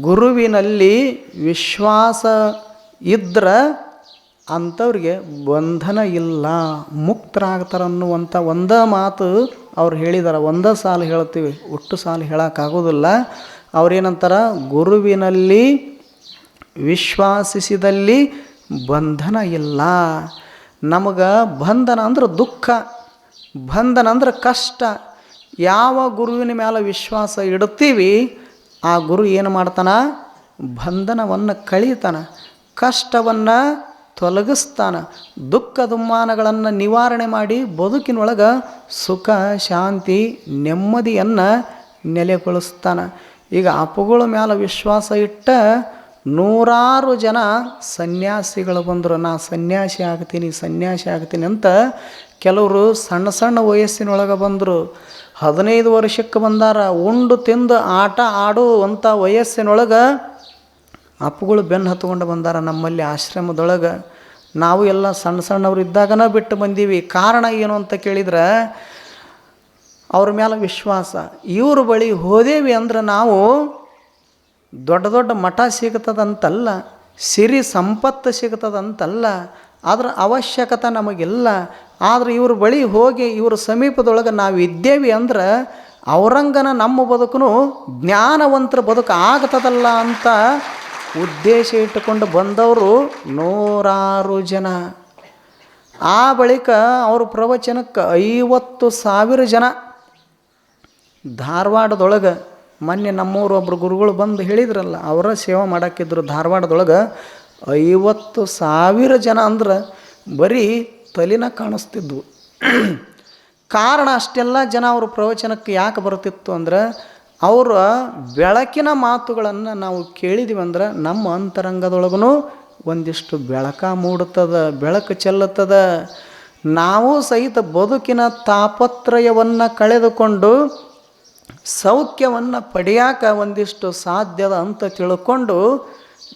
ಗುರುವಿನಲ್ಲಿ ವಿಶ್ವಾಸ ಇದ್ರೆ ಅಂಥವ್ರಿಗೆ ಬಂಧನ ಇಲ್ಲ ಮುಕ್ತರಾಗ್ತಾರನ್ನುವಂಥ ಒಂದೇ ಮಾತು ಅವ್ರು ಹೇಳಿದಾರೆ. ಒಂದೇ ಸಾಲು ಹೇಳ್ತೀವಿ, ಒಟ್ಟು ಸಾಲು ಹೇಳೋಕ್ಕಾಗೋದಿಲ್ಲ. ಅವ್ರೇನಂತಾರ, ಗುರುವಿನಲ್ಲಿ ವಿಶ್ವಾಸಿಸಿದಲ್ಲಿ ಬಂಧನ ಇಲ್ಲ. ನಮಗೆ ಬಂಧನ ಅಂದ್ರೆ ದುಃಖ, ಬಂಧನ ಅಂದ್ರೆ ಕಷ್ಟ. ಯಾವ ಗುರುವಿನ ಮೇಲೆ ವಿಶ್ವಾಸ ಇಡ್ತೀವಿ ಆ ಗುರು ಏನು ಮಾಡ್ತಾನ? ಬಂಧನವನ್ನು ಕಳೀತಾನ, ಕಷ್ಟವನ್ನು ತೊಲಗಿಸ್ತಾನ, ದುಃಖ ದುಮ್ಮಾನಗಳನ್ನು ನಿವಾರಣೆ ಮಾಡಿ ಬದುಕಿನೊಳಗೆ ಸುಖ, ಶಾಂತಿ, ನೆಮ್ಮದಿಯನ್ನು ನೆಲೆಗೊಳಿಸ್ತಾನ. ಈಗ ಅಪ್ಪುಗಳ ಮೇಲೆ ವಿಶ್ವಾಸ ಇಟ್ಟ ನೂರಾರು ಜನ ಸನ್ಯಾಸಿಗಳು ಬಂದರು. ನಾ ಸನ್ಯಾಸಿ ಆಗ್ತೀನಿ ಸನ್ಯಾಸಿ ಆಗ್ತೀನಿ ಅಂತ ಕೆಲವರು ಸಣ್ಣ ಸಣ್ಣ ವಯಸ್ಸಿನೊಳಗೆ ಬಂದರು. ಹದಿನೈದು ವರ್ಷಕ್ಕೆ ಬಂದಾರ, ಉಂಡು ತಿಂದು ಆಟ ಆಡುವಂಥ ವಯಸ್ಸಿನೊಳಗೆ ಅಪ್ಪುಗಳು ಬೆನ್ನು ಹತ್ಕೊಂಡು ಬಂದಾರ ನಮ್ಮಲ್ಲಿ ಆಶ್ರಮದೊಳಗೆ. ನಾವು ಎಲ್ಲ ಸಣ್ಣ ಸಣ್ಣವ್ರು ಇದ್ದಾಗನ ಬಿಟ್ಟು ಬಂದೀವಿ. ಕಾರಣ ಏನು ಅಂತ ಕೇಳಿದ್ರೆ, ಅವ್ರ ಮೇಲೆ ವಿಶ್ವಾಸ. ಇವ್ರ ಬಳಿ ಹೋದೇವಿ ಅಂದ್ರೆ ನಾವು ದೊಡ್ಡ ದೊಡ್ಡ ಮಠ ಸಿಗ್ತದಂತಲ್ಲ, ಸಿರಿ ಸಂಪತ್ತು ಸಿಗ್ತದಂತಲ್ಲ ಅದರ ಅವಶ್ಯಕತೆ ನಮಗಿಲ್ಲ. ಆದರೆ ಇವ್ರ ಬಳಿ ಹೋಗಿ ಇವ್ರ ಸಮೀಪದೊಳಗೆ ನಾವು ಇದ್ದೇವೆ ಅಂದ್ರೆ ಅವರಂಗನ ನಮ್ಮ ಬದುಕು ಜ್ಞಾನವಂತರ ಬದುಕು ಆಗ್ತದಲ್ಲ ಅಂತ ಉದ್ದೇಶ ಇಟ್ಟುಕೊಂಡು ಬಂದವರು ನೂರಾರು ಜನ. ಆ ಬಳಿಕ ಅವ್ರ ಪ್ರವಚನಕ್ಕೆ ಐವತ್ತು ಸಾವಿರ ಜನ. ಧಾರವಾಡದೊಳಗೆ ಮೊನ್ನೆ ನಮ್ಮೂರು ಒಬ್ಬರು ಗುರುಗಳು ಬಂದು ಹೇಳಿದ್ರಲ್ಲ, ಅವರ ಸೇವೆ ಮಾಡೋಕ್ಕಿದ್ರು ಧಾರವಾಡದೊಳಗೆ ಐವತ್ತು ಸಾವಿರ ಜನ ಅಂದ್ರೆ ಬರೀ ತಲೆನ ಕಾಣಿಸ್ತಿದ್ವು. ಕಾರಣ ಅಷ್ಟೆಲ್ಲ ಜನ ಅವ್ರ ಪ್ರವಚನಕ್ಕೆ ಯಾಕೆ ಬರ್ತಿತ್ತು ಅಂದ್ರೆ ಅವರ ಬೆಳಕಿನ ಮಾತುಗಳನ್ನು ನಾವು ಕೇಳಿದೀವಿ ಅಂದ್ರೆ ನಮ್ಮ ಅಂತರಂಗದೊಳಗೂ ಒಂದಿಷ್ಟು ಬೆಳಕ ಮೂಡುತ್ತದೆ, ಬೆಳಕು ಚೆಲ್ಲುತ್ತದೆ. ನಾವು ಸಹಿತ ಬದುಕಿನ ತಾಪತ್ರಯವನ್ನು ಕಳೆದುಕೊಂಡು ಸೌಖ್ಯವನ್ನು ಪಡೆಯಾಕ ಒಂದಿಷ್ಟು ಸಾಧ್ಯದ ಅಂತ ತಿಳ್ಕೊಂಡು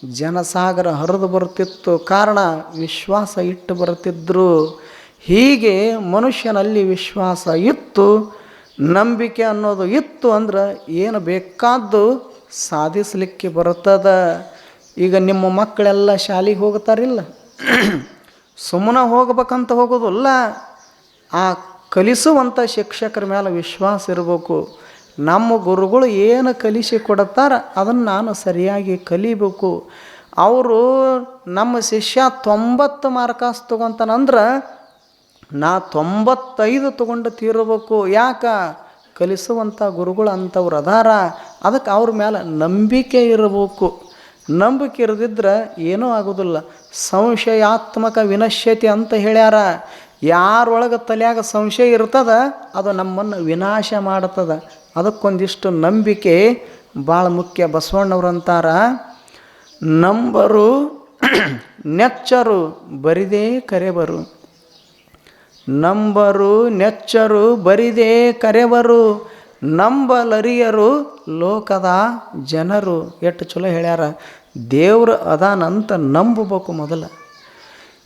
ಜನಸಾಗರ ಹರಿದು ಬರುತ್ತಿತ್ತು. ಕಾರಣ ವಿಶ್ವಾಸ ಇಟ್ಟು ಬರುತ್ತಿದ್ದರು ಹೀಗೆ ಮನುಷ್ಯನಲ್ಲಿ ವಿಶ್ವಾಸ ಇತ್ತು, ನಂಬಿಕೆ ಅನ್ನೋದು ಇತ್ತು ಅಂದ್ರೆ ಏನು ಬೇಕಾದ್ದು ಸಾಧಿಸಲಿಕ್ಕೆ ಬರುತ್ತದ. ಈಗ ನಿಮ್ಮ ಮಕ್ಕಳೆಲ್ಲ ಶಾಲೆಗೆ ಹೋಗ್ತಾರಿಲ್ಲ ಸುಮ್ಮನೆ ಹೋಗಬೇಕಂತ ಹೋಗೋದಲ್ಲ ಆ ಕಲಿಸುವಂಥ ಶಿಕ್ಷಕರ ಮೇಲೆ ವಿಶ್ವಾಸ ಇರಬೇಕು. ನಮ್ಮ ಗುರುಗಳು ಏನು ಕಲಿಸಿ ಕೊಡುತ್ತಾರ, ಅದನ್ನು ನಾನು ಸರಿಯಾಗಿ ಕಲಿಬೇಕು. ಅವರು ನಮ್ಮ ಶಿಷ್ಯ ತೊಂಬತ್ತು ಮಾರ್ಕಾಸ್ ತೊಗೊತಾನಂದ್ರೆ ನಾ ತೊಂಬತ್ತೈದು ತೊಗೊಂಡು ತೀರಬೇಕು. ಯಾಕ? ಕಲಿಸುವಂಥ ಗುರುಗಳು ಅಂಥವ್ರು ಅದಾರ. ಅದಕ್ಕೆ ಅವ್ರ ಮೇಲೆ ನಂಬಿಕೆ ಇರಬೇಕು. ನಂಬಿಕೆ ಇರದಿದ್ರೆ ಏನೂ ಆಗೋದಿಲ್ಲ. ಸಂಶಯಾತ್ಮಕ ವಿನಶ್ಯತಿ ಅಂತ ಹೇಳ್ಯಾರ. ಯಾರೊಳಗೆ ತಲೆಯಾಗ ಸಂಶಯ ಇರ್ತದ, ಅದು ನಮ್ಮನ್ನು ವಿನಾಶ ಮಾಡ್ತದ. ಅದಕ್ಕೊಂದಿಷ್ಟು ನಂಬಿಕೆ ಭಾಳ ಮುಖ್ಯ. ಬಸವಣ್ಣವ್ರಂತಾರ, ನಂಬರು ನೆಚ್ಚರು ಬರಿದೇ ಕರೆಬರು ನಂಬರು ನೆಚ್ಚರು ಬರಿದೇ ಕರೆವರು. ನಂಬಲರಿಯರು ಲೋಕದ ಜನರು. ಎಷ್ಟು ಚಲೋ ಹೇಳ್ಯಾರ, ದೇವ್ರು ಅದಾನಂತ ನಂಬಬೇಕು ಮೊದಲು.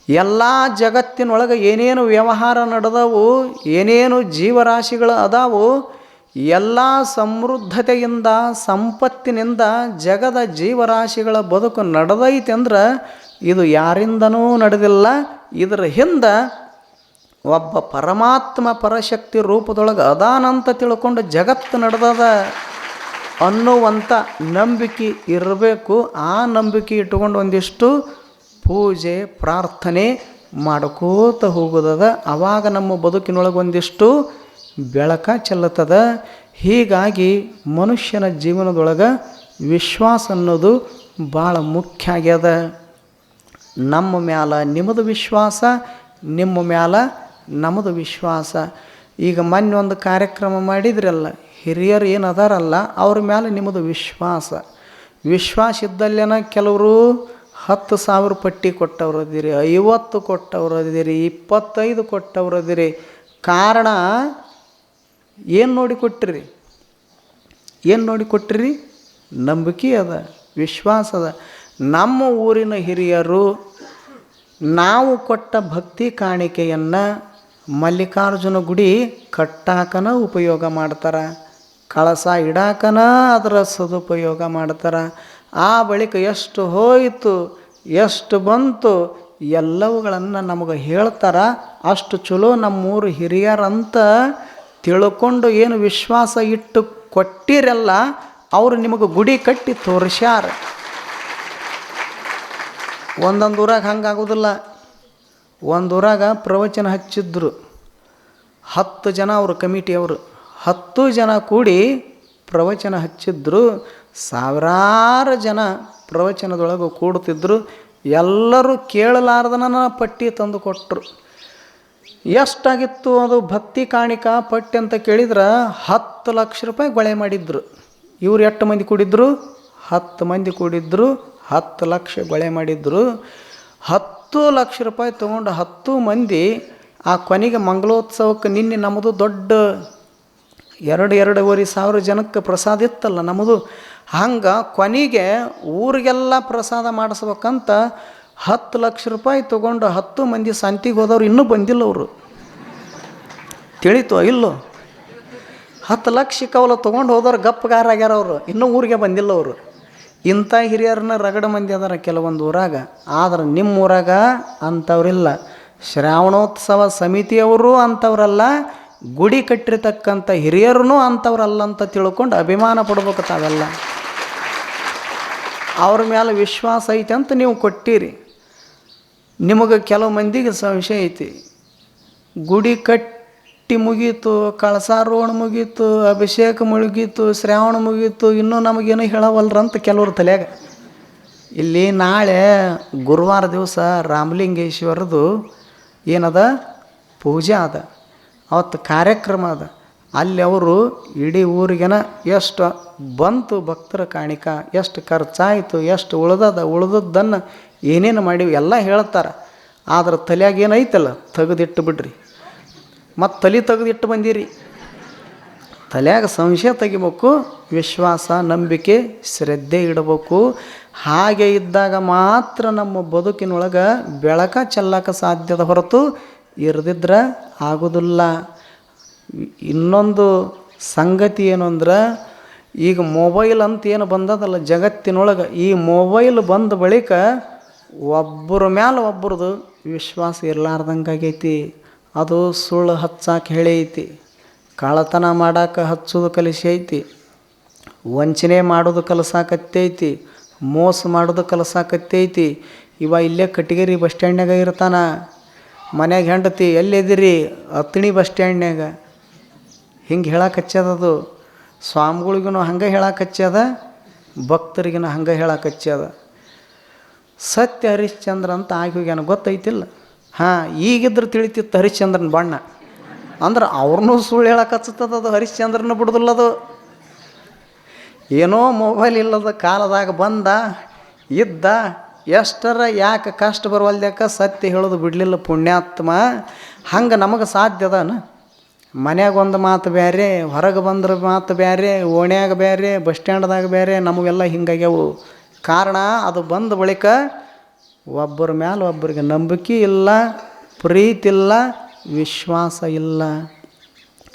ಎಲ್ಲ ಜಗತ್ತಿನೊಳಗೆ ಏನೇನು ವ್ಯವಹಾರ ನಡೆದವು, ಏನೇನು ಜೀವರಾಶಿಗಳು ಅದಾವು ಎಲ್ಲ ಸಮೃದ್ಧತೆಯಿಂದ, ಸಂಪತ್ತಿನಿಂದ ಜಗದ ಜೀವರಾಶಿಗಳ ಬದುಕು ನಡೆದೈತೆ ಇದು ಯಾರಿಂದನೂ ನಡೆದಿಲ್ಲ. ಇದರ ಹಿಂದೆ ಒಬ್ಬ ಪರಮಾತ್ಮ ಪರಶಕ್ತಿ ರೂಪದೊಳಗೆ ಅದಾನಂತ ತಿಳ್ಕೊಂಡು ಜಗತ್ತು ನಡೆದದ ಅನ್ನುವಂಥ ನಂಬಿಕೆ ಇರಬೇಕು. ಆ ನಂಬಿಕೆ ಇಟ್ಟುಕೊಂಡು ಒಂದಿಷ್ಟು ಪೂಜೆ, ಪ್ರಾರ್ಥನೆ ಮಾಡ್ಕೋತ ಹೋಗೋದದ. ಆವಾಗ ನಮ್ಮ ಬದುಕಿನೊಳಗೆ ಒಂದಿಷ್ಟು ಬೆಳಕ ಚೆಲ್ಲುತ್ತದೆ. ಹೀಗಾಗಿ ಮನುಷ್ಯನ ಜೀವನದೊಳಗೆ ವಿಶ್ವಾಸ ಅನ್ನೋದು ಭಾಳ ಮುಖ್ಯ ಆಗ್ಯದ. ನಮ್ಮ ಮ್ಯಾಲ ನಿಮ್ಮದು ವಿಶ್ವಾಸ, ನಿಮ್ಮ ಮ್ಯಾಲ ನಮ್ಮದು ವಿಶ್ವಾಸ. ಈಗ ಮೊನ್ನೆ ಒಂದು ಕಾರ್ಯಕ್ರಮ ಮಾಡಿದ್ರಲ್ಲ, ಹಿರಿಯರು ಏನು ಅದಾರಲ್ಲ, ಅವ್ರ ಮ್ಯಾಲೆ ನಿಮ್ಮದು ವಿಶ್ವಾಸ. ವಿಶ್ವಾಸ ಇದ್ದಲ್ಲೇನ ಕೆಲವರು ಹತ್ತು ಸಾವಿರ ಪಟ್ಟಿ ಕೊಟ್ಟವ್ರು ಅದಿರಿ, ಐವತ್ತು ಕೊಟ್ಟವ್ರು ಅದಿರಿ, ಇಪ್ಪತ್ತೈದು ಕೊಟ್ಟವ್ರು ಅದಿರಿ. ಕಾರಣ ಏನು ನೋಡಿ ಕೊಟ್ಟಿರಿ ಏನು ನೋಡಿ ಕೊಟ್ಟಿರಿ ನಂಬಿಕೆ ಅದ, ವಿಶ್ವಾಸ ಅದ. ನಮ್ಮ ಊರಿನ ಹಿರಿಯರು ನಾವು ಕೊಟ್ಟ ಭಕ್ತಿ ಕಾಣಿಕೆಯನ್ನು ಮಲ್ಲಿಕಾರ್ಜುನ ಗುಡಿ ಕಟ್ಟಾಕನ ಉಪಯೋಗ ಮಾಡ್ತಾರೆ, ಕಳಸ ಇಡಾಕನ ಅದರ ಸದುಪಯೋಗ ಮಾಡ್ತಾರೆ. ಆ ಬಳಿಕ ಎಷ್ಟು ಹೋಯಿತು, ಎಷ್ಟು ಬಂತು, ಎಲ್ಲವುಗಳನ್ನು ನಮಗೆ ಹೇಳ್ತಾರ. ಅಷ್ಟು ಚಲೋ ನಮ್ಮೂರು ಹಿರಿಯರಂತ ತಿಳ್ಕೊಂಡು ಏನು ವಿಶ್ವಾಸ ಇಟ್ಟು ಕೊಟ್ಟಿರಲ್ಲ, ಅವರು ನಿಮಗೆ ಗುಡಿ ಕಟ್ಟಿ ತೋರಿಸ್ಯಾರ. ಒಂದೊಂದು ಊರಾಗ ಹಂಗಾಗೋದಿಲ್ಲ. ಒಂದು ಊರಾಗ ಪ್ರವಚನ ಹಚ್ಚಿದ್ರು. ಹತ್ತು ಜನ ಅವರು ಕಮಿಟಿಯವರು ಹತ್ತು ಜನ ಕೂಡಿ ಪ್ರವಚನ ಹಚ್ಚಿದ್ರು. ಸಾವಿರಾರು ಜನ ಪ್ರವಚನದೊಳಗೆ ಕೂಡುತ್ತಿದ್ದರು ಎಲ್ಲರೂ ಕೇಳಲಾರ್ದನ ಪಟ್ಟಿ ತಂದು ಕೊಟ್ಟರು ಎಷ್ಟಾಗಿತ್ತು ಅದು ಭಕ್ತಿ ಕಾಣಿಕ ಪಟ್ಟಿ ಅಂತ ಕೇಳಿದ್ರೆ ಹತ್ತು ಲಕ್ಷ ರೂಪಾಯಿ ಗೊಳೆ ಮಾಡಿದ್ರು. ಇವ್ರು ಎಷ್ಟು ಮಂದಿ ಕೂಡಿದ್ರು? ಹತ್ತು ಮಂದಿ ಕೂಡಿದ್ರು, ಹತ್ತು ಲಕ್ಷ ಗೊಳೆ ಮಾಡಿದ್ರು. ಹತ್ತು ಲಕ್ಷ ರೂಪಾಯಿ ತೊಗೊಂಡು ಹತ್ತು ಮಂದಿ ಆ ಕೊನೆಗೆ ಮಂಗಳೋತ್ಸವಕ್ಕೆ ನಿನ್ನೆ ನಮ್ಮದು ದೊಡ್ಡ ಎರಡು ಎರಡೂವರೆ ಸಾವಿರ ಜನಕ್ಕೆ ಪ್ರಸಾದ ಇತ್ತಲ್ಲ ನಮ್ಮದು. ಹಂಗೆ ಕೊನೆಗೆ ಊರಿಗೆಲ್ಲ ಪ್ರಸಾದ ಮಾಡಿಸ್ಬೇಕಂತ ಹತ್ತು ಲಕ್ಷ ರೂಪಾಯಿ ತೊಗೊಂಡು ಹತ್ತು ಮಂದಿ ಸಂತಿಗೆ ಹೋದವ್ರು ಇನ್ನೂ ಬಂದಿಲ್ಲ ಅವರು. ತಿಳಿತು ಇಲ್ಲೋ? ಹತ್ತು ಲಕ್ಷ ಕವಲ ತೊಗೊಂಡು ಹೋದವ್ರು ಗಪ್ಪಗಾರ ಆಗ್ಯಾರ ಅವರು. ಇನ್ನೂ ಊರಿಗೆ ಬಂದಿಲ್ಲ ಅವರು. ಇಂಥ ಹಿರಿಯರನ್ನ ರಗಡ ಮಂದಿ ಅದಾರ ಕೆಲವೊಂದು ಊರಾಗ. ಆದ್ರೆ ನಿಮ್ಮ ಊರಾಗ ಅಂಥವ್ರಿಲ್ಲ ಶ್ರಾವಣೋತ್ಸವ ಸಮಿತಿಯವರು ಅಂಥವ್ರಲ್ಲ ಗುಡಿ ಕಟ್ಟಿರ್ತಕ್ಕಂಥ ಹಿರಿಯರೂ ಅಂಥವ್ರಲ್ಲ ಅಂತ ತಿಳ್ಕೊಂಡು ಅಭಿಮಾನ ಪಡ್ಬೇಕು ತಾವೆಲ್ಲ ಅವ್ರ ಮೇಲೆ ವಿಶ್ವಾಸ ಐತೆ ಅಂತ ನೀವು ಕೊಟ್ಟಿರಿ. ನಿಮಗೆ ಕೆಲವು ಮಂದಿಗೆ ಸಂಶಯ ಐತಿ. ಗುಡಿ ಕಟ್ಟಿ ಮುಗೀತು ಕಳಸಾರೋಣ ಮುಗೀತು, ಅಭಿಷೇಕ ಮುಳುಗೀತು, ಶ್ರಾವಣ ಮುಗೀತು, ಇನ್ನೂ ನಮಗೇನು ಹೇಳವಲ್ರಂತ ಕೆಲವ್ರ ತಲೆಯಾಗ. ಇಲ್ಲಿ ನಾಳೆ ಗುರುವಾರ ದಿವಸ ರಾಮಲಿಂಗೇಶ್ವರದು ಏನದ? ಪೂಜೆ ಅದ. ಅವತ್ತು ಕಾರ್ಯಕ್ರಮ ಅದ. ಅಲ್ಲಿ ಅವರು ಇಡೀ ಊರಿಗೆನ ಎಷ್ಟು ಬಂತು ಭಕ್ತರ ಕಾಣಿಕ, ಎಷ್ಟು ಖರ್ಚಾಯಿತು, ಎಷ್ಟು ಉಳ್ದದ, ಉಳ್ದದ್ದನ್ನು ಏನೇನು ಮಾಡಿವಿ ಎಲ್ಲ ಹೇಳ್ತಾರೆ. ಆದ್ರೆ ತಲೆಯಾಗ ಏನೈತಲ್ಲ, ತೆಗೆದಿಟ್ಟು ಬಿಡ್ರಿ. ಮತ್ತು ತಲೆ ತೆಗೆದಿಟ್ಟು ಬಂದಿರಿ. ತಲೆಯಾಗ ಸಂಶಯ ತೆಗಿಬೇಕು, ವಿಶ್ವಾಸ, ನಂಬಿಕೆ, ಶ್ರದ್ಧೆ ಇಡಬೇಕು. ಹಾಗೆ ಇದ್ದಾಗ ಮಾತ್ರ ನಮ್ಮ ಬದುಕಿನೊಳಗೆ ಬೆಳಕ ಚೆಲ್ಲಕ್ಕೆ ಸಾಧ್ಯದ ಹೊರತು ಇರದಿದ್ರೆ ಆಗೋದಿಲ್ಲ. ಇನ್ನೊಂದು ಸಂಗತಿ ಏನು ಅಂದ್ರೆ, ಈಗ ಮೊಬೈಲ್ ಅಂತ ಏನು ಬಂದದಲ್ಲ ಜಗತ್ತಿನೊಳಗೆ, ಈ ಮೊಬೈಲ್ ಬಂದ ಬಳಿಕ ಒಬ್ಬರ ಮ್ಯಾಲೆ ಒಬ್ಬರದು ವಿಶ್ವಾಸ ಇರಲಾರ್ದಂಗೆ ಆಗೈತಿ ಅದು ಸುಳ್ಳು ಹಚ್ಚಾಕೆ ಹೇಳೈತಿ. ಕಳ್ಳತನ ಮಾಡಾಕ ಹಚ್ಚೋದು ಕಲಿಸಿ ಐತಿ ವಂಚನೆ ಮಾಡೋದು ಕಲಸಾಕತ್ತೈತಿ. ಮೋಸ ಮಾಡೋದು ಕಲಸಾಕತ್ತೈತಿ. ಇವ ಇಲ್ಲೇ ಕಟಗೇರಿ ಬಸ್ ಸ್ಟ್ಯಾಂಡ್ನಾಗ ಇರ್ತಾನೆ. ಮನ್ಯಾಗ ಹೆಂಡತಿ ಎಲ್ಲಿದ್ದೀರಿ? ಅತ್ತಣಿ ಬಸ್ ಸ್ಟ್ಯಾಂಡ್ನ್ಯಾಗ. ಹಿಂಗೆ ಹೇಳಕ್ಕೆ ಅದು. ಸ್ವಾಮಿಗಳಿಗೂ ಹಂಗೆ ಹೇಳಕಚ್ಚದ ಭಕ್ತರಿಗಿನ ಹಂಗೆ ಹೇಳಕಚ್ಚದ ಸತ್ಯ ಹರಿಶ್ಚಂದ್ರ ಅಂತ ಆಗಿ ಹೋಗ್ಯಾನ, ಗೊತ್ತೈತಿಲ್ಲ. ಹಾಂ, ಈಗಿದ್ರೆ ತಿಳಿತಿತ್ತು ಹರಿಶ್ಚಂದ್ರನ ಬಣ್ಣ. ಅಂದ್ರೆ ಅವ್ರನ್ನೂ ಸುಳ್ಳು ಹೇಳಕ್ಕೆ ಅದು, ಹರಿಶ್ಚಂದ್ರನ ಬಿಡುದಿಲ್ಲ ಅದು. ಏನೋ ಮೊಬೈಲ್ ಇಲ್ಲದ ಕಾಲದಾಗ ಬಂದ, ಇದ್ದ, ಎಷ್ಟರ ಯಾಕೆ ಕಷ್ಟ ಬರುವಲ್ದಕ್ಕ ಸತ್ಯ ಹೇಳೋದು ಬಿಡಲಿಲ್ಲ ಪುಣ್ಯಾತ್ಮ. ಹಂಗೆ ನಮಗೆ ಸಾಧ್ಯದನ ಮನ್ಯಾಗ ಒಂದು ಮಾತು ಬೇರೆ ಹೊರಗೆ ಬಂದ್ರೆ ಮಾತು ಬೇರೆ ಓಣ್ಯಾಗ ಬೇರೆ ಬಸ್ ಸ್ಟ್ಯಾಂಡ್ದಾಗ ಬೇರೆ ನಮಗೆಲ್ಲ ಹಿಂಗಾಗ್ಯವು. ಕಾರಣ ಅದು ಬಂದ ಬಳಿಕ ಒಬ್ಬರ ಮ್ಯಾಲೆ ಒಬ್ಬರಿಗೆ ನಂಬಿಕೆ ಇಲ್ಲ, ಪ್ರೀತಿ ಇಲ್ಲ, ವಿಶ್ವಾಸ ಇಲ್ಲ.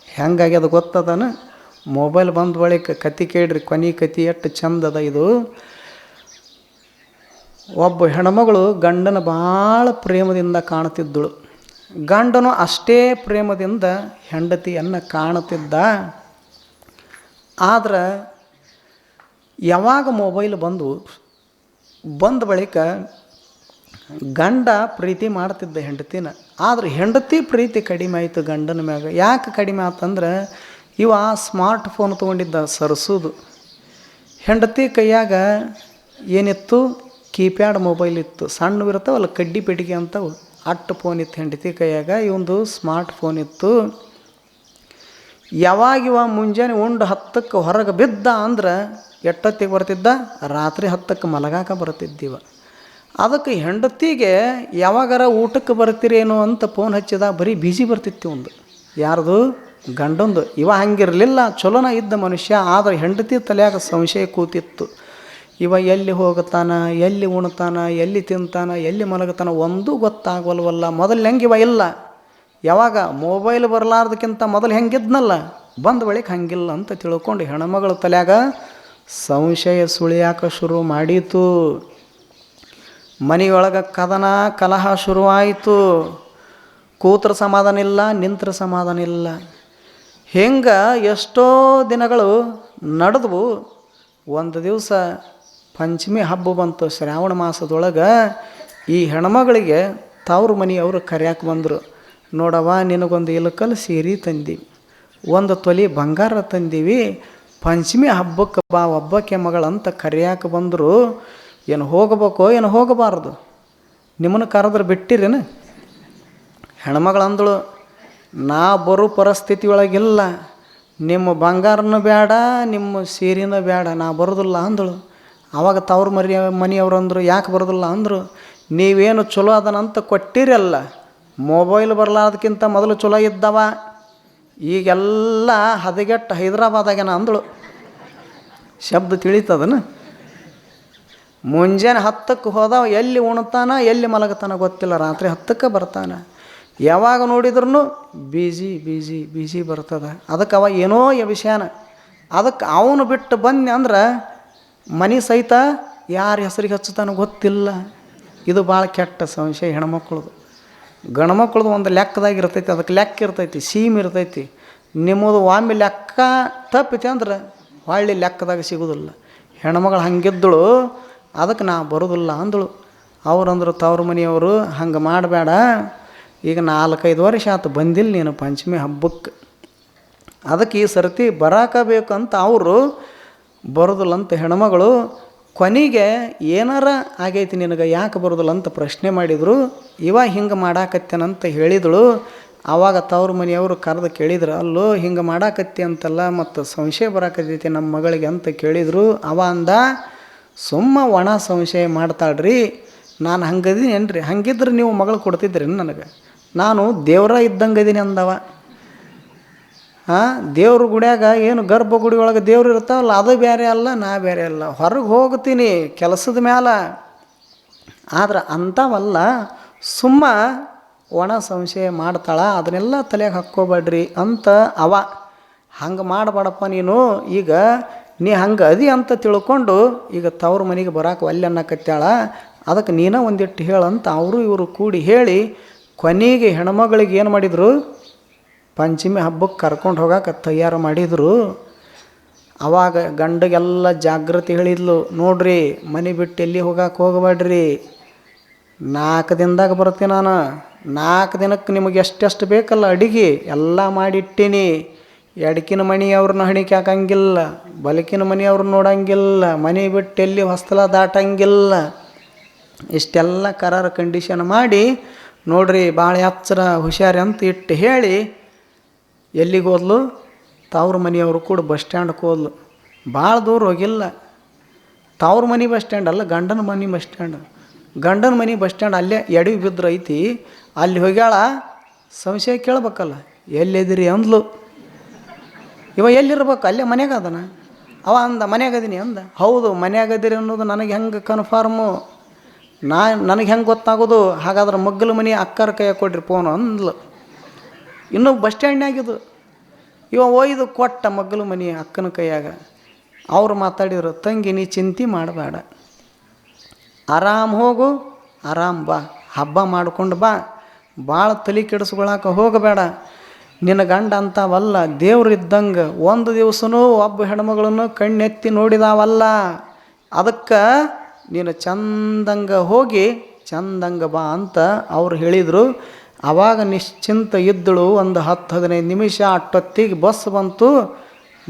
ಹೆಂಗಾಗ್ಯದ ಗೊತ್ತದನ? ಮೊಬೈಲ್ ಬಂದ ಬಳಿಕ ಕತಿ ಕೇಳ್ರಿ, ಕೊನೆ ಕತಿ ಎಷ್ಟು ಚಂದದ ಇದು. ಒಬ್ಬ ಹೆಣ್ಮಗಳು ಗಂಡನ ಭಾಳ ಪ್ರೇಮದಿಂದ ಕಾಣುತ್ತಿದ್ದಳು ಗಂಡನು ಅಷ್ಟೇ ಪ್ರೇಮದಿಂದ ಹೆಂಡತಿಯನ್ನು ಕಾಣುತ್ತಿದ್ದ. ಆದ್ರೆ ಯಾವಾಗ ಮೊಬೈಲ್ ಬಂದು, ಬಂದ ಬಳಿಕ ಗಂಡ ಪ್ರೀತಿ ಮಾಡ್ತಿದ್ದ ಹೆಂಡತಿನ. ಆದ್ರೆ ಹೆಂಡತಿ ಪ್ರೀತಿ ಕಡಿಮೆ ಆಯಿತು ಗಂಡನ ಮ್ಯಾಗ. ಯಾಕೆ ಕಡಿಮೆ ಆತಂದ್ರೆ ಇವ ಸ್ಮಾರ್ಟ್ ಫೋನ್ ತೊಗೊಂಡಿದ್ದ ಸರಸೋದು. ಹೆಂಡತಿ ಕೈಯಾಗ ಏನಿತ್ತು? ಕೀಪ್ಯಾಡ್ ಮೊಬೈಲ್ ಇತ್ತು. ಸಣ್ಣವು ಇರುತ್ತವಲ್ಲ ಕಡ್ಡಿ ಪೆಟ್ಟಿಗೆ ಅಂತವು. ಅಟ್ಟು ಫೋನ್ ಇತ್ತು ಹೆಂಡತಿ ಕೈಯಾಗ, ಇವಂದು ಸ್ಮಾರ್ಟ್ ಫೋನ್ ಇತ್ತು. ಯಾವಾಗ ಇವ ಮುಂಜಾನೆ ಉಂಡು ಹತ್ತಕ್ಕೆ ಹೊರಗೆ ಬಿದ್ದ ಅಂದ್ರೆ ಎಟ್ಟತ್ತಿಗೆ ಬರ್ತಿದ್ದ? ರಾತ್ರಿ ಹತ್ತಕ್ಕೆ ಮಲಗಾಕ ಬರ್ತಿದ್ದಿವ ಅದಕ್ಕೆ ಹೆಂಡತಿಗೆ ಯಾವಾಗಾರ ಊಟಕ್ಕೆ ಬರ್ತೀರೇನೋ ಅಂತ ಫೋನ್ ಹಚ್ಚಿದ, ಬರೀ ಬಿಜಿ ಬರ್ತಿತ್ತು ಒಂದು ಯಾರ್ದು? ಗಂಡೊಂದು. ಇವ ಹಂಗಿರಲಿಲ್ಲ, ಚಲೋನ ಇದ್ದ ಮನುಷ್ಯ, ಆದರೆ ಹೆಂಡತಿ ತಲೆಯಾಗ ಸಂಶಯ ಕೂತಿತ್ತು. ಇವ ಎಲ್ಲಿ ಹೋಗುತ್ತಾನ ಎಲ್ಲಿ ಉಣ್ತಾನ, ಎಲ್ಲಿ ತಿಂತಾನ, ಎಲ್ಲಿ ಮಲಗುತ್ತಾನ ಒಂದೂ ಗೊತ್ತಾಗಲ್ವಲ್ಲ. ಮೊದಲು ಹೆಂಗೆ ಇವ ಇಲ್ಲ? ಯಾವಾಗ ಮೊಬೈಲ್ ಬರಲಾರ್ದಕ್ಕಿಂತ ಮೊದಲು ಹೆಂಗಿದ್ನಲ್ಲ ಬಂದ ಬಳಿಕ ಹಂಗಿಲ್ಲ ಅಂತ ತಿಳ್ಕೊಂಡು ಹೆಣ್ಮಗಳ ತಲೆಯಾಗ ಸಂಶಯ ಸುಳಿಯಾಕ ಶುರು ಮಾಡಿತು. ಮನೆಯೊಳಗೆ ಕದನ ಕಲಹ ಶುರುವಾಯಿತು. ಕೂತ್ರ ಸಮಾಧಾನ ಇಲ್ಲ, ನಿಂತ್ರ ಸಮಾಧಾನ ಇಲ್ಲ. ಹಿಂಗೆ ಎಷ್ಟೋ ದಿನಗಳು ನಡೆದವು. ಒಂದು ದಿವಸ ಪಂಚಮಿ ಹಬ್ಬ ಬಂತು. ಶ್ರಾವಣ ಮಾಸದೊಳಗೆ ಈ ಹೆಣ್ಮಗಳಿಗೆ ತವ್ರ ಮನೆಯವರು ಕರ್ಯಾಕೆ ಬಂದರು. ನೋಡವ್ವ, ನಿನಗೊಂದು ಇಲಕಲ್ ಸೀರೆ ತಂದೀವಿ ಒಂದು ತೊಲಿ ಬಂಗಾರ ತಂದೀವಿ. ಪಂಚಮಿ ಹಬ್ಬಕ್ಕೆ ಬಾ ಒಬ್ಬಕ್ಕೆ ಮಗಳಂತ ಕರ್ಯಾಕೆ ಬಂದರು. ಏನು ಹೋಗಬೇಕೋ, ಏನು ಹೋಗಬಾರ್ದು. ನಿಮ್ಮನ್ನು ಕರೆದ್ರೆ ಬಿಟ್ಟಿರೇನು? ಹೆಣ್ಮಗಳಂದಳು ನಾ ಬರೋ ಪರಿಸ್ಥಿತಿ ಒಳಗಿಲ್ಲ ನಿಮ್ಮ ಬಂಗಾರನೂ ಬೇಡ ನಿಮ್ಮ ಸೀರೆನೂ ಬೇಡ ನಾ ಬರೋದಿಲ್ಲ ಅಂದಳು. ಆವಾಗ ತವ್ರ ಮರಿ ಮನೆಯವ್ರು ಅಂದರು, ಯಾಕೆ ಬರೋದಿಲ್ಲ ಅಂದರು, ನೀವೇನು ಚಲೋ ಅದನಂತ ಕೊಟ್ಟಿರಲ್ಲ ಮೊಬೈಲ್ ಬರಲಾರ್ದಕ್ಕಿಂತ ಮೊದಲು ಚಲೋ ಇದ್ದವ. ಈಗೆಲ್ಲ ಹದಗೆಟ್ಟು ಹೈದ್ರಾಬಾದಾಗೇನ ಅಂದಳು. ಶಬ್ದ ತಿಳಿತದನ? ಮುಂಜಾನೆ ಹತ್ತಕ್ಕೆ ಹೋದವ, ಎಲ್ಲಿ ಉಣ್ತಾನ, ಎಲ್ಲಿ ಮಲಗತಾನ ಗೊತ್ತಿಲ್ಲ, ರಾತ್ರಿ ಹತ್ತಕ್ಕೆ ಬರ್ತಾನೆ. ಯಾವಾಗ ನೋಡಿದ್ರೂ ಬೀಜಿ ಬೀಜಿ ಬೀಜಿ ಬರ್ತದೆ. ಅದಕ್ಕೆ ಅವ ಏನೋ ವಿಷಯನ. ಅದಕ್ಕೆ ಅವನು ಬಿಟ್ಟು ಬಂದೆ ಅಂದ್ರೆ ಮನೆ ಸಹಿತ ಯಾರ ಹೆಸರಿಗೆ ಹಚ್ಚುತ್ತಾನೋ ಗೊತ್ತಿಲ್ಲ. ಇದು ಭಾಳ ಕೆಟ್ಟ ಸಂಶಯ ಹೆಣ್ಮಕ್ಳದು. ಗಂಡ್ಮಕ್ಳದು ಒಂದು ಲೆಕ್ಕದಾಗ ಇರ್ತೈತಿ, ಅದಕ್ಕೆ ಲೆಕ್ಕ ಇರ್ತೈತಿ, ಸೀಮ್ ಇರ್ತೈತಿ. ನಿಮ್ಮದು ಒಮ್ಮೆ ಲೆಕ್ಕ ತಪ್ಪಿತಿ ಅಂದ್ರೆ ಹೊಳ್ಳಿ ಲೆಕ್ಕದಾಗ ಸಿಗೋದಿಲ್ಲ. ಹೆಣ್ಮಗಳು ಹಂಗಿದ್ದಳು, ಅದಕ್ಕೆ ನಾ ಬರೋದಿಲ್ಲ ಅಂದಳು. ಅವ್ರಂದ್ರು ತವ್ರ ಮನೆಯವರು, ಹಂಗೆ ಮಾಡಬೇಡ. ಈಗ ನಾಲ್ಕೈದು ವರ್ಷ ಆತು ಬಂದಿಲ್ಲ ನೀನು ಪಂಚಮಿ ಹಬ್ಬಕ್ಕೆ. ಅದಕ್ಕೆ ಈ ಸರ್ತಿ ಬರಾಕಬೇಕಂತ ಅವರು ಬರೋದಿಲ್ಲ ಅಂತ ಹೆಣ್ಮಗಳು, ಕೊನೆಗೆ ಏನಾರ ಆಗೈತಿ ನಿನಗೆ, ಯಾಕೆ ಬರೋದಿಲ್ಲ ಅಂತ ಪ್ರಶ್ನೆ ಮಾಡಿದರು. ಇವ ಹಿಂಗೆ ಮಾಡಾಕತ್ತೇನಂತ ಹೇಳಿದಳು. ಆವಾಗ ತವ್ರ ಮನೆಯವರು ಕರೆದು ಕೇಳಿದ್ರು, ಅಲ್ಲೋ, ಹಿಂಗೆ ಮಾಡಾಕತ್ತಿ ಅಂತಲ್ಲ, ಮತ್ತು ಸಂಶಯ ಬರಾಕತ್ತೈತಿ ನಮ್ಮ ಮಗಳಿಗೆ ಅಂತ ಕೇಳಿದರು. ಅವ ಅಂದ, ಸುಮ್ಮ ಒಣ ಸಂಶಯ ಮಾಡ್ತಾಳ್ರಿ, ನಾನು ಹಂಗದೀನಿ ಏನ್ರಿ ಹಂಗಿದ್ರೆ ನೀವು ಮಗಳು ಕೊಡ್ತಿದ್ರಿ ನನಗೆ? ನಾನು ದೇವರ ಇದ್ದಂಗೆ ಅಂದವ. ದೇವ್ರ ಗುಡಿಯಾಗ ಏನು ಗರ್ಭಗುಡಿ ಒಳಗೆ ದೇವ್ರು ಇರ್ತಾವಲ್ಲ, ಅದು ಬೇರೆ ಅಲ್ಲ, ನಾ ಬೇರೆ ಅಲ್ಲ. ಹೊರಗೆ ಹೋಗ್ತೀನಿ ಕೆಲಸದ ಮ್ಯಾಲ. ಆದ್ರೆ ಅಂಥವಲ್ಲ ಸುಮ್ಮ ಒಣ ಸಂಶಯ ಮಾಡ್ತಾಳ, ಅದನ್ನೆಲ್ಲ ತಲೆಗೆ ಹಾಕ್ಕೋಬೇಡ್ರಿ ಅಂತ ಅವ. ಹಂಗೆ ಮಾಡಬೇಡಪ್ಪ ನೀನು, ಈಗ ನೀ ಹಂಗೆ ಅದಿ ಅಂತ ತಿಳ್ಕೊಂಡು, ಈಗ ತವ್ರ ಮನೆಗೆ ಬರೋಕೆ ಒಲ್ಲೆ ಅನ್ನಕತ್ಯಾಳ ಅದಕ್ಕೆ ನೀನೇ ಒಂದಿಟ್ಟು ಹೇಳಂತ ಅವರು ಇವರು ಕೂಡಿ ಹೇಳಿ, ಕೊನೆಗೆ ಹೆಣ್ಮಗಳಿಗೆ ಏನು ಮಾಡಿದರು? ಪಂಚಮಿ ಹಬ್ಬಕ್ಕೆ ಕರ್ಕೊಂಡು ಹೋಗಕ್ಕೆ ತಯಾರು ಮಾಡಿದರು. ಅವಾಗ ಗಂಡಗೆಲ್ಲ ಜಾಗೃತಿ ಹೇಳಿದ್ಲು, ನೋಡ್ರಿ, ಮನೆ ಬಿಟ್ಟು ಎಲ್ಲಿ ಹೋಗಕ್ಕೆ ಹೋಗಬೇಡ್ರಿ. ನಾಲ್ಕು ದಿನದಾಗ ಬರ್ತೀನಿ ನಾನು. ನಾಲ್ಕು ದಿನಕ್ಕೆ ನಿಮಗೆ ಎಷ್ಟೆಷ್ಟು ಬೇಕಲ್ಲ ಅಡಿಗೆ, ಎಲ್ಲ ಮಾಡಿಟ್ಟೀನಿ. ಎಡಕಿನ ಮನೆಯವ್ರನ್ನ ಹಣಿಕೆ ಹಾಕಂಗಿಲ್ಲ, ಬಲಕಿನ ಮನೆಯವ್ರನ್ನ ನೋಡಂಗಿಲ್ಲ, ಮನೆ ಬಿಟ್ಟು ಎಲ್ಲಿ ಹೊಸ್ತಲ ದಾಟಂಗಿಲ್ಲ. ಇಷ್ಟೆಲ್ಲ ಕರಾರ ಕಂಡೀಷನ್ ಮಾಡಿ, ನೋಡ್ರಿ ಭಾಳ ಎಚ್ಚರ ಹುಷಾರಿ ಅಂತ ಇಟ್ಟು ಹೇಳಿ ಎಲ್ಲಿಗೆ ಹೋದ್ಲು? ತವ್ರ ಮನೆಯವರು ಕೂಡ ಬಸ್ ಸ್ಟ್ಯಾಂಡ್ಗೆ ಹೋದ್ಲು. ಭಾಳ ದೂರ ಹೋಗಿಲ್ಲ. ತವ್ರ ಮನೆ ಬಸ್ ಸ್ಟ್ಯಾಂಡ್ ಅಲ್ಲ, ಗಂಡನ ಮನೆ ಬಸ್ ಸ್ಟ್ಯಾಂಡ್. ಗಂಡನ ಮನೆ ಬಸ್ ಸ್ಟ್ಯಾಂಡ್ ಅಲ್ಲೇ ಎಡವಿ ಬಿದ್ದರು ಐತಿ. ಅಲ್ಲಿ ಹೋಗ್ಯಾಳ, ಸಂಶಯ ಕೇಳ್ಬೇಕಲ್ಲ, ಎಲ್ಲಿದ್ದೀರಿ? ಅಂದ್ಲು. ಇವ ಎಲ್ಲಿರ್ಬೇಕು? ಅಲ್ಲೇ ಮನ್ಯಾಗ ಅದನ? ಅವ ಅಂದ, ಮನ್ಯಾಗ ಅದೀನಿ ಅಂದ. ಹೌದು, ಮನ್ಯಾಗ ಅದೀರಿ ಅನ್ನೋದು ನನಗೆ ಹೆಂಗೆ ಕನ್ಫರ್ಮು ನಾ, ನನಗೆ ಹೆಂಗೆ ಗೊತ್ತಾಗೋದು? ಹಾಗಾದ್ರೆ ಮಗ್ಗಲು ಮನೆ ಅಕ್ಕರ ಕೈಯಾಗ ಕೊಡ್ರಿ ಪೋನು ಅಂದ್ಲು. ಇನ್ನೂ ಬಸ್ ಸ್ಟ್ಯಾಂಡ್ನಾಗಿದು ಇವ ಒಯ್ದು ಕೊಟ್ಟ ಮಗ್ಗಲು ಮನೆ ಅಕ್ಕನ ಕೈಯಾಗ. ಅವ್ರು ಮಾತಾಡಿದ್ರು, ತಂಗಿ, ನೀ ಚಿಂತೆ ಮಾಡಬೇಡ ಆರಾಮ್ ಹೋಗು, ಆರಾಮ್ ಬಾ. ಹಬ್ಬ ಮಾಡ್ಕೊಂಡು ಬಾ. ಭಾಳ ತಲೆ ಕೆಡಿಸ್ಕೊಳಕ್ಕೆ ಹೋಗಬೇಡ. ನಿನ್ನ ಗಂಡ ಅಂತಾವಲ್ಲ, ದೇವ್ರು ಇದ್ದಂಗೆ ಒಂದು ದಿವಸನೂ ಒಬ್ಬ ಹೆಣ್ಮಗಳನ್ನು ಕಣ್ಣೆತ್ತಿ ನೋಡಿದಾವಲ್ಲ. ಅದಕ್ಕೆ ನೀನು ಚಂದಂಗೆ ಹೋಗಿ, ಚಂದಂಗೆ ಬಾ ಅಂತ ಅವ್ರು ಹೇಳಿದರು. ಆವಾಗ ನಿಶ್ಚಿಂತ ಇದ್ದಳು ಒಂದು ಹತ್ತು ಹದಿನೈದು ನಿಮಿಷ ಅಟ್ಟೊತ್ತಿಗೆ ಬಸ್ ಬಂತು.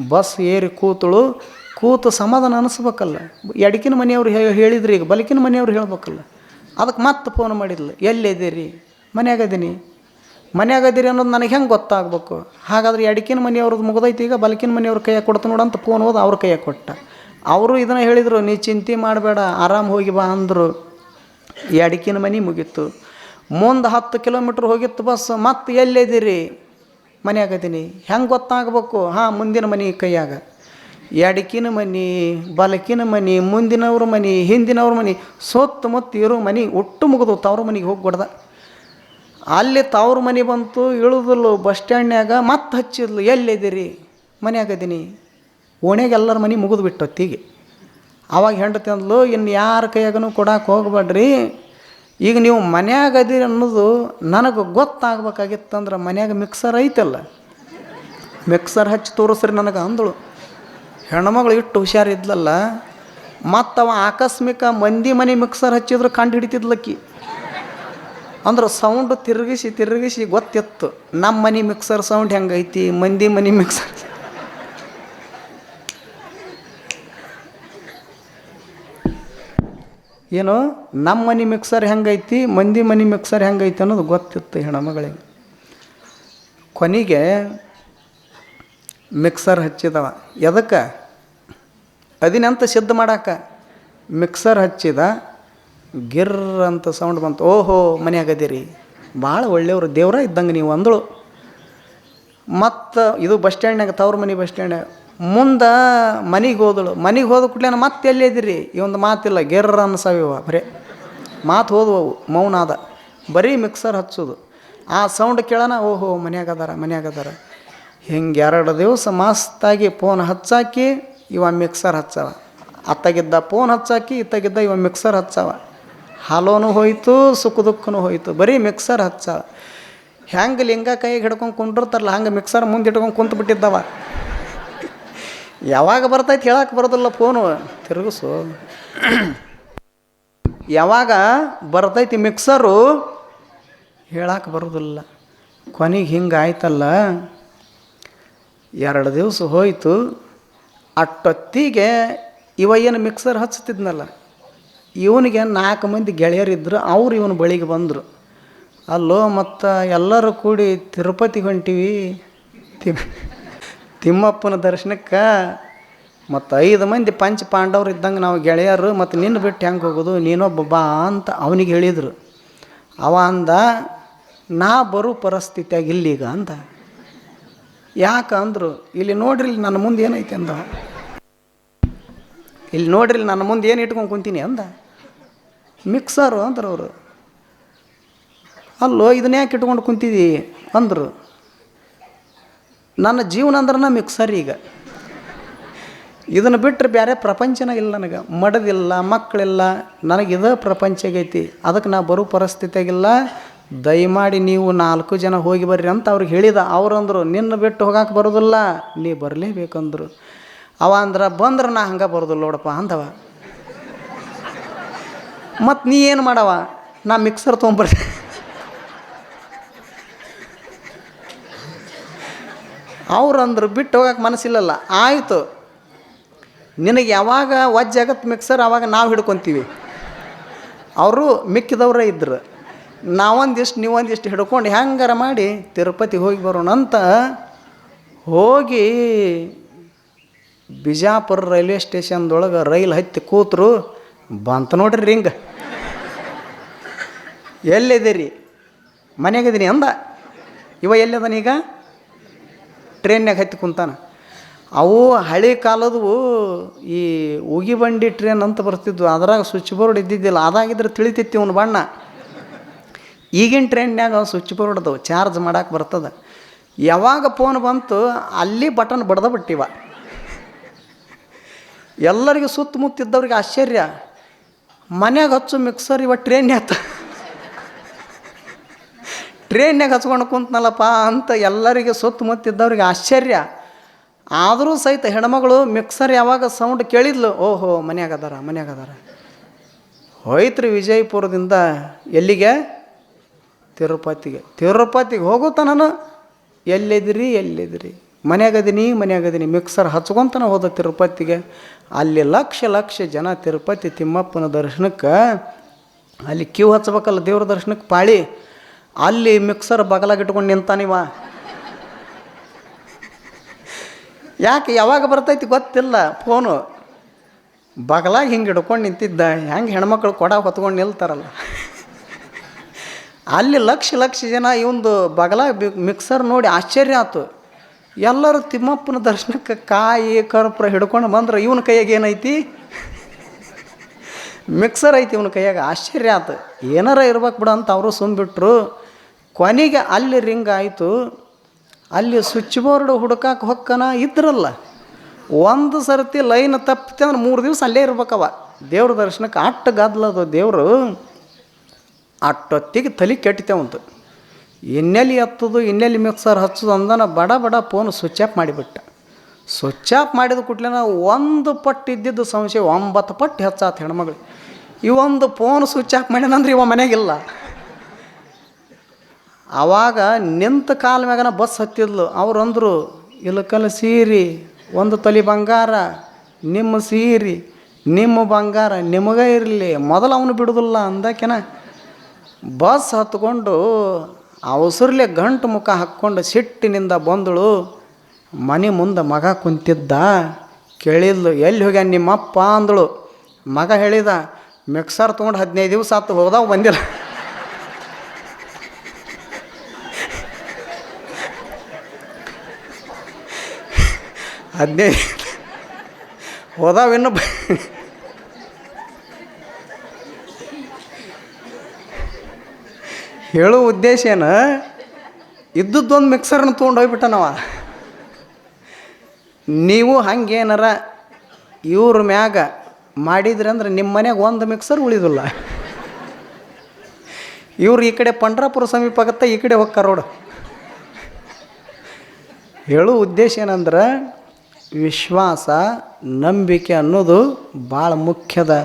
ಬಸ್ ಏರಿ ಕೂತಳು. ಕೂತು ಸಮಾಧಾನ ಅನಿಸ್ಬೇಕಲ್ಲ. ಎಡಕಿನ ಮನೆಯವ್ರು ಹೇಳಿದ್ರಿ ಈಗ, ಬಲಕಿನ ಮನೆಯವ್ರು ಹೇಳ್ಬೇಕಲ್ಲ. ಅದಕ್ಕೆ ಮತ್ತೆ ಫೋನ್ ಮಾಡಿದ್ಲು. ಎಲ್ಲಿದ್ದೀರಿ? ಮನ್ಯಾಗ ಅದೀನಿ ಮನ್ಯಾಗ ಅದೀರಿ ಅನ್ನೋದು ನನಗೆ ಹೆಂಗೆ ಗೊತ್ತಾಗಬೇಕು? ಹಾಗಾದ್ರೆ ಎಡಕಿನ ಮನೆಯವ್ರದ್ದು ಮುಗ್ದೈತಿ ಈಗ, ಬಲಕಿನ ಮನೆಯವ್ರ ಕೈಯಾಗ ಕೊಡ್ತು ನೋಡಂತ ಫೋನ್ ಹೋದ, ಅವ್ರ ಕೈಯಾಗ ಕೊಟ್ಟ. ಅವರು ಇದನ್ನು ಹೇಳಿದರು, ನೀ ಚಿಂತೆ ಮಾಡಬೇಡ, ಆರಾಮ್ ಹೋಗಿ ಬಾ ಅಂದರು. ಎಡಕಿನ ಮನೆ ಮುಗೀತು. ಮುಂದೆ ಹತ್ತು ಕಿಲೋಮೀಟ್ರ್ ಹೋಗಿತ್ತು ಬಸ್, ಮತ್ತೆ ಎಲ್ಲಿದ್ದೀರಿ? ಮನ್ಯಾಗ ಅದೀನಿ ಹೆಂಗೆ ಗೊತ್ತಾಗಬೇಕು? ಹಾಂ, ಮುಂದಿನ ಮನೆ ಕೈಯಾಗ. ಎಡಕಿನ ಮನೆ, ಬಲಕಿನ ಮನೆ, ಮುಂದಿನವ್ರ ಮನೆ, ಹಿಂದಿನವ್ರ ಮನೆ ಸುತ್ತಮುತ್ತ ಇರೋ ಮನೆ ಒಟ್ಟು ಮುಗಿದು ತವ್ರ ಮನೆಗೆ ಹೋಗ್ಬಿಡ್ದ ಅಲ್ಲಿ ತವ್ರ ಮನೆ ಬಂತು ಇಳಿದಲು ಬಸ್ ಸ್ಟ್ಯಾಂಡ್ನ್ಯಾಗ, ಮತ್ತೆ ಹಚ್ಚಿದ್ಲು, ಎಲ್ಲಿದ್ದೀರಿ? ಮನ್ಯಾಗ ಅದೀನಿ ಓಣ್ಯಾಗ ಎಲ್ಲರ ಮನೆ ಮುಗಿದು ಬಿಟ್ಟು ಹೊತ್ತಿಗೆ ಆವಾಗ ಹೆಂಡತಿ ಅಂದ್ಲು ಇನ್ನು ಯಾರ ಕೈಯಾಗೂ ಕೊಡಕ್ಕೆ ಹೋಗ್ಬೇಡ್ರಿ ಈಗ ನೀವು ಮನ್ಯಾಗ ಅದೀರಿ ಅನ್ನೋದು ನನಗೆ ಗೊತ್ತಾಗ್ಬೇಕಾಗಿತ್ತಂದ್ರೆ ಮನ್ಯಾಗ ಮಿಕ್ಸರ್ ಐತಲ್ಲ. ಮಿಕ್ಸರ್ ಹಚ್ಚಿ ತೋರಿಸ್ರಿ ನನಗೆ ಅಂದಳು. ಹೆಣ್ಮಗಳು ಇಟ್ಟು ಹುಷಾರಿದ್ಲಲ್ಲ ಮತ್ತು ಅವ ಆಕಸ್ಮಿಕ ಮಂದಿ ಮನೆ ಮಿಕ್ಸರ್ ಹಚ್ಚಿದ್ರು ಕಂಡು ಹಿಡಿತಿದ್ಲಕ್ಕಿ. ಅಂದ್ರೆ ಸೌಂಡ್ ತಿರುಗಿಸಿ ತಿರುಗಿಸಿ ಗೊತ್ತಿತ್ತು ನಮ್ಮ ಮನೆ ಮಿಕ್ಸರ್ ಸೌಂಡ್ ಹೆಂಗೈತಿ, ಮಂದಿ ಮನೆ ಮಿಕ್ಸರ್ ಏನು? ನಮ್ಮ ಮನೆ ಮಿಕ್ಸರ್ ಹೆಂಗೈತಿ, ಮಂದಿ ಮನೆ ಮಿಕ್ಸರ್ ಹೆಂಗೈತಿ ಅನ್ನೋದು ಗೊತ್ತಿತ್ತು ಹೆಣ್ಮಗಳಿಗೆ. ಕೊನೆಗೆ ಮಿಕ್ಸರ್ ಹಚ್ಚಿದವ. ಎದಕ್ಕೆ? ಅದಿನಂತ ಸಿದ್ಧ ಮಾಡಾಕ? ಮಿಕ್ಸರ್ ಹಚ್ಚಿದ, ಗಿರ್ ಅಂತ ಸೌಂಡ್ ಬಂತು. ಓಹೋ, ಮನ್ಯಾಗ ಅದೀರಿ. ಭಾಳ ಒಳ್ಳೆಯವರು, ದೇವ್ರ ಇದ್ದಂಗೆ ನೀವು ಅಂದಳು. ಮತ್ತು ಇದು ಬಸ್ ಸ್ಟ್ಯಾಂಡ್ನಾಗ ತವ್ರ ಮನೆ ಬಸ್ ಸ್ಟ್ಯಾಂಡ್ನಾಗ ಮುಂದೆ ಮನೆಗೆ ಹೋದಳು. ಮನೆಗೆ ಹೋದ ಕೂಡಲೇ ಮತ್ತೆ ಎಲ್ಲಿದ್ದೀರಿ ಈ ಒಂದು ಮಾತಿಲ್ಲ, ಗೆರ್ರ ಅನ್ಸವಿವ ಬರೇ. ಮಾತು ಹೋದವು ಮೌನ ಅದ ಬರೀ ಮಿಕ್ಸರ್ ಹಚ್ಚೋದು. ಆ ಸೌಂಡ್ ಕೇಳೋಣ ಓಹೋ, ಮನ್ಯಾಗ ಅದಾರ ಮನ್ಯಾಗ ಅದಾರ. ಹಿಂಗೆ ಎರಡು ದಿವಸ ಮಸ್ತಾಗಿ ಫೋನ್ ಹಚ್ಚಾಕಿ ಇವ ಮಿಕ್ಸರ್ ಹಚ್ಚವ. ಅತ್ತಾಗಿದ್ದ ಫೋನ್ ಹಚ್ಚಾಕಿ ಇತ್ತಾಗಿದ್ದ ಇವ ಮಿಕ್ಸರ್ ಹಚ್ಚವ. ಹಾಲೋನು ಹೋಯಿತು, ಸುಖ ದುಃಖನೂ ಹೋಯಿತು. ಬರೀ ಮಿಕ್ಸರ್ ಹಚ್ಚವ. ಹೆಂಗೆ ಲಿಂಗ ಕೈಗೆ ಹಿಡ್ಕೊಂಡು ಕುಂಡಿರ್ತಾರಲ್ಲ, ಹಂಗೆ ಮಿಕ್ಸರ್ ಮುಂದೆ ಇಟ್ಕೊಂಡು ಕುಂತು ಬಿಟ್ಟಿದ್ದವ ಯಾವಾಗ ಬರ್ತೈತೆ ಹೇಳಕ್ಕೆ ಬರೋದಿಲ್ಲ ಫೋನು. ತಿರುಗಿಸು. ಯಾವಾಗ ಬರ್ತೈತಿ ಮಿಕ್ಸರು ಹೇಳಕ್ಕೆ ಬರೋದಿಲ್ಲ. ಕೊನೆಗೆ ಹಿಂಗೆ ಆಯ್ತಲ್ಲ. ಎರಡು ದಿವಸ ಹೋಯಿತು. ಅಟ್ಟೊತ್ತಿಗೆ ಇವ ಏನು ಮಿಕ್ಸರ್ ಹಚ್ತಿದ್ನಲ್ಲ. ಇವನಿಗೆ ನಾಲ್ಕು ಮಂದಿ ಗೆಳೆಯರಿದ್ದರು ಅವ್ರು ಇವನು ಬಳಿಗೆ ಬಂದರು. ಅಲ್ಲೋ ಮತ್ತು ಎಲ್ಲರೂ ಕೂಡಿ ತಿರುಪತಿಗೆ ಹೊಂಟೀವಿ. ತಿಮ್ಮಪ್ಪನ ದರ್ಶನಕ್ಕೆ ಮತ್ತು ಐದು ಮಂದಿ ಪಂಚ ಪಾಂಡವ್ರು ಇದ್ದಂಗೆ ನಾವು ಗೆಳೆಯರು, ಮತ್ತು ನಿನ್ನ ಬಿಟ್ಟು ಹೆಂಗೆ ಹೋಗೋದು ನೀನೊಬ್ಬ ಬಾ ಅಂತ ಅವನಿಗೆ ಹೇಳಿದರು. ಅವ ಅಂದ, ನಾ ಬರೋ ಪರಿಸ್ಥಿತಿಯಾಗಿ ಇಲ್ಲೀಗ ಅಂದ. ಯಾಕೆ ಅಂದರು, ಇಲ್ಲಿ ನೋಡ್ರಿ ನನ್ನ ಮುಂದೆ ಏನೈತೆ ಅಂದ. ಇಲ್ಲಿ ನೋಡ್ರಿ ನನ್ನ ಮುಂದೆ ಏನು ಇಟ್ಕೊಂಡು ಕುಂತೀನಿ ಅಂದ. ಮಿಕ್ಸರು ಅಂದ್ರು ಅವರು. ಅಲ್ಲೋ ಇದನ್ನ ಯಾಕೆ ಇಟ್ಕೊಂಡು ಕುಂತಿದಿ? ಅಂದರು. ನನ್ನ ಜೀವನ ಅಂದ್ರೆ ಮಿಕ್ಸರ್ ಈಗ. ಇದನ್ನು ಬಿಟ್ಟರೆ ಬೇರೆ ಪ್ರಪಂಚನ ಇಲ್ಲ ನನಗೆ. ಮಡದಿಲ್ಲ, ಮಕ್ಕಳಿಲ್ಲ, ನನಗೆ ಇದೇ ಪ್ರಪಂಚ ಆಗೈತಿ. ಅದಕ್ಕೆ ನಾ ಬರೋ ಪರಿಸ್ಥಿತಿಯಾಗಿಲ್ಲ. ದಯಮಾಡಿ ನೀವು ನಾಲ್ಕು ಜನ ಹೋಗಿ ಬರ್ರಿ ಅಂತ ಅವ್ರಿಗೆ ಹೇಳಿದ. ಅವ್ರಂದರು ನಿನ್ನ ಬಿಟ್ಟು ಹೋಗಕ್ಕೆ ಬರೋದಿಲ್ಲ, ನೀ ಬರಲೇಬೇಕಂದ್ರು. ಅವ ಅಂದ್ರೆ, ಬಂದ್ರೆ ನಾ ಹಂಗೆ ಬರೋದಿಲ್ಲ ನೋಡಪ್ಪ, ಅಂದವ. ಮತ್ತು ನೀ ಏನು ಮಾಡವ? ನಾ ಮಿಕ್ಸರ್ ತೊಗೊಂಬರ್ರಿ ಅವ್ರಂದ್ರು ಬಿಟ್ಟು ಹೋಗಕ್ಕೆ ಮನಸ್ಸಿಲ್ಲಲ್ಲ. ಆಯಿತು. ನಿನಗೆ ಯಾವಾಗ ವಜ್ಜಾಗತ್ತೆ ಮಿಕ್ಸರ್ ಆವಾಗ ನಾವು ಹಿಡ್ಕೊತೀವಿ. ಅವರು ಮಿಕ್ಕಿದವರೇ ಇದ್ರು. ನಾವೊಂದಿಷ್ಟು, ನೀವೊಂದಿಷ್ಟು ಹಿಡ್ಕೊಂಡು ಹೆಂಗಾರ ಮಾಡಿ ತಿರುಪತಿ ಹೋಗಿ ಬರೋಣ ಅಂತ ಹೋಗಿ ಬಿಜಾಪುರ ರೈಲ್ವೆ ಸ್ಟೇಷನ್ದೊಳಗೆ ರೈಲ್ ಹತ್ತಿ ಕೂತರು, ಬಂತ ನೋಡ್ರಿ ರಿಂಗ್. ಎಲ್ಲಿದ್ದೀರಿ? ಮನೆಗಿದ್ದೀನಿ ಅಂದ. ಇವ ಎಲ್ಲಿದ್ದಾನೀಗ ಟ್ರೈನ್ಯಾಗ ಹತ್ತಿ ಕುಂತಾನೆ. ಅವು ಹಳೆ ಕಾಲದವು ಈ ಉಗಿ ಬಂಡಿ ಟ್ರೈನ್ ಅಂತ ಬರ್ತಿದ್ವು. ಅದ್ರಾಗ ಸ್ವಿಚ್ ಬೋರ್ಡ್ ಇದ್ದಿದ್ದಿಲ್ಲ. ಅದಾಗಿದ್ರೆ ತಿಳಿತಿತ್ತು ಅವನು ಬಣ್ಣ. ಈಗಿನ ಟ್ರೈನ್ಯಾಗ ಸ್ವಿಚ್ ಬೋರ್ಡ್ ಅದಾವೆ. ಚಾರ್ಜ್ ಮಾಡೋಕೆ ಬರ್ತದೆ. ಯಾವಾಗ ಫೋನ್ ಬಂತು, ಅಲ್ಲಿ ಬಟನ್ ಬಡ್ದ ಬಿಟ್ಟಿವ. ಎಲ್ಲರಿಗೂ ಸುತ್ತಮುತ್ತಿದ್ದವ್ರಿಗೆ ಆಶ್ಚರ್ಯ. ಮನ್ಯಾಗ ಹಚ್ಚು ಮಿಕ್ಸರ್ ಇವ ಟ್ರೈನ್ಯಾಗ ಟ್ರೈನ್ಯಾಗ ಹಚ್ಕೊಂಡು ಕುಂತನಲ್ಲಪ್ಪ ಅಂತ ಎಲ್ಲರಿಗೆ ಸುತ್ತಮುತ್ತಿದ್ದವ್ರಿಗೆ ಆಶ್ಚರ್ಯ. ಆದರೂ ಸಹಿತ ಹೆಣ್ಮಗಳು ಮಿಕ್ಸರ್ ಯಾವಾಗ ಸೌಂಡ್ ಕೇಳಿದ್ಲು, ಓಹೋ ಮನೆಯಾಗದಾರ ಮನೆಯಾಗದಾರ ಹೋಯ್ತ್ರಿ ವಿಜಯಪುರದಿಂದ ಎಲ್ಲಿಗೆ? ತಿರುಪತಿಗೆ. ತಿರುಪತಿಗೆ ಹೋಗುತ್ತ ನಾನು? ಎಲ್ಲಿದ್ರಿ, ಎಲ್ಲಿದಿರಿ? ಮನೆಯಾಗದೀನಿ ಮನೆಯಾಗದೀನಿ ಮಿಕ್ಸರ್ ಹಚ್ಕೊಂತನ ಹೋದ ತಿರುಪತಿಗೆ. ಅಲ್ಲಿ ಲಕ್ಷ ಲಕ್ಷ ಜನ ತಿರುಪತಿ ತಿಮ್ಮಪ್ಪನ ದರ್ಶನಕ್ಕೆ, ಅಲ್ಲಿ ಕ್ಯೂ ಹಚ್ಬೇಕಲ್ಲ ದೇವ್ರ ದರ್ಶನಕ್ಕೆ ಪಾಳಿ. ಅಲ್ಲಿ ಮಿಕ್ಸರ್ ಬಗಲಾಗಿಟ್ಕೊಂಡು ನಿಂತಾನಿವ ಯಾಕೆ ಯಾವಾಗ ಬರ್ತೈತಿ ಗೊತ್ತಿಲ್ಲ. ಫೋನು ಬಗಲಾಗಿ ಹಿಂಗೆ ಹಿಡ್ಕೊಂಡು ನಿಂತಿದ್ದ. ಹೆಂಗೆ ಹೆಣ್ಮಕ್ಳು ಕೊಡ ಹೊತ್ಕೊಂಡು ನಿಲ್ತಾರಲ್ಲ. ಅಲ್ಲಿ ಲಕ್ಷ ಲಕ್ಷ ಜನ ಇವಂದು ಬಗಲ ಮಿಕ್ಸರ್ ನೋಡಿ ಆಶ್ಚರ್ಯ ಆಯ್ತು ಎಲ್ಲರೂ ತಿಮ್ಮಪ್ಪನ ದರ್ಶನಕ್ಕೆ ಕಾಯಿ, ಕರ್ಪುರ ಹಿಡ್ಕೊಂಡು ಬಂದ್ರೆ. ಇವನ ಕೈಯಾಗ ಏನೈತಿ? ಮಿಕ್ಸರ್ ಐತಿ ಇವನ ಕೈಯಾಗ. ಆಶ್ಚರ್ಯ ಆಯ್ತು ಏನಾರ ಇರ್ಬೇಕು ಬಿಡು ಅಂತ ಅವರು ಸುಮ್ಬಿಟ್ರು. ಕೊನೆಗೆ ಅಲ್ಲಿ ರಿಂಗ್ ಆಯಿತು. ಅಲ್ಲಿ ಸ್ವಿಚ್ ಬೋರ್ಡ್ ಹುಡುಕಕ್ಕೆ ಹೊಕ್ಕನ ಇದ್ರಲ್ಲ. ಒಂದು ಸರ್ತಿ ಲೈನ್ ತಪ್ಪಿತೆ ಅಂದ್ರೆ ಮೂರು ದಿವಸ ಅಲ್ಲೇ ಇರ್ಬೇಕವ. ದೇವ್ರ ದರ್ಶನಕ್ಕೆ ಅಟ್ಟು ಗದ್ಲದು ದೇವರು. ಅಟ್ಟೊತ್ತಿಗೆ ತಲೆ ಕೆಟ್ಟಿತೇವಂತು ಇನ್ನೆಲ್ಲಿ ಎತ್ತದು, ಇನ್ನೆಲ್ಲಿ ಮಿಕ್ಸರ್ ಹಚ್ಚೋದು ಅಂದನ ಬಡ ಬಡ ಫೋನ್ ಸ್ವಿಚ್ ಆಫ್ ಮಾಡಿಬಿಟ್ಟ. ಸ್ವಿಚ್ ಆಫ್ ಮಾಡಿದ ಕೂಡಲೇ ಒಂದು ಪಟ್ಟು ಇದ್ದಿದ್ದು ಸಂಶಯ, ಒಂಬತ್ತು ಪಟ್ಟು ಹೆಚ್ಚಾತು ಹೆಣ್ಮಗಳು. ಇವೊಂದು ಫೋನ್ ಸ್ವಿಚ್ ಆಫ್ ಮಾಡ್ಯಾನಂದ್ರೆ ಇವ ಮನೆಗಿಲ್ಲ ಆವಾಗ ನಿಂತ ಕಾಲ ಮ್ಯಾಗನ ಬಸ್ ಹತ್ತಿದ್ಲು. ಅವ್ರು ಅಂದರು ಇಲ್ಲಕಲ್ಲ ಸೀರಿ, ಒಂದು ತಲೆ ಬಂಗಾರ, ನಿಮ್ಮ ಸೀರಿ, ನಿಮ್ಮ ಬಂಗಾರ ನಿಮಗೆ ಇರಲಿ, ಮೊದಲು ಅವನು ಬಿಡುದಿಲ್ಲ ಅಂದಾಕೆನ ಬಸ್ ಹತ್ಕೊಂಡು ಅವಸರ್ಲೆ ಗಂಟು ಮುಖ ಹಾಕ್ಕೊಂಡು ಸಿಟ್ಟಿನಿಂದ ಬಂದಳು. ಮನೆ ಮುಂದೆ ಮಗ ಕುಂತಿದ್ದ. ಕೇಳಿದ್ಲು, ಎಲ್ಲಿ ಹೋಗ್ಯಾನ ನಿಮ್ಮಪ್ಪ? ಅಂದಳು. ಮಗ ಹೇಳಿದ ಮಿಕ್ಸರ್ ತೊಗೊಂಡು ಹದಿನೈದು ದಿವಸ ಆತು ಹೋದಾವ ಬಂದಿಲ್ಲ. ಹದಿನೈದು ಹೋದಾವ ಇನ್ನು ಹೇಳೋ ಉದ್ದೇಶ ಏನು? ಇದ್ದದ್ದೊಂದು ಮಿಕ್ಸರ್ನ ತೊಗೊಂಡು ಹೋಗ್ಬಿಟ್ಟನವ. ನೀವು ಹಂಗೇನಾರ ಇವ್ರ ಮ್ಯಾಗ ಮಾಡಿದ್ರಿ ಅಂದ್ರೆ ನಿಮ್ಮ ಮನೆಗೆ ಒಂದು ಮಿಕ್ಸರ್ ಉಳಿದಿಲ್ಲ. ಇವ್ರು ಈ ಕಡೆ ಪಂಡ್ರಾಪುರ ಸಮೀಪ ಆಗತ್ತೆ, ಈ ಕಡೆ ಹೋಗ್ತಾರೆ ರೋಡ್ ಹೇಳೋ ಉದ್ದೇಶ ಏನಂದ್ರೆ ವಿಶ್ವಾಸ, ನಂಬಿಕೆ ಅನ್ನೋದು ಭಾಳ ಮುಖ್ಯದ.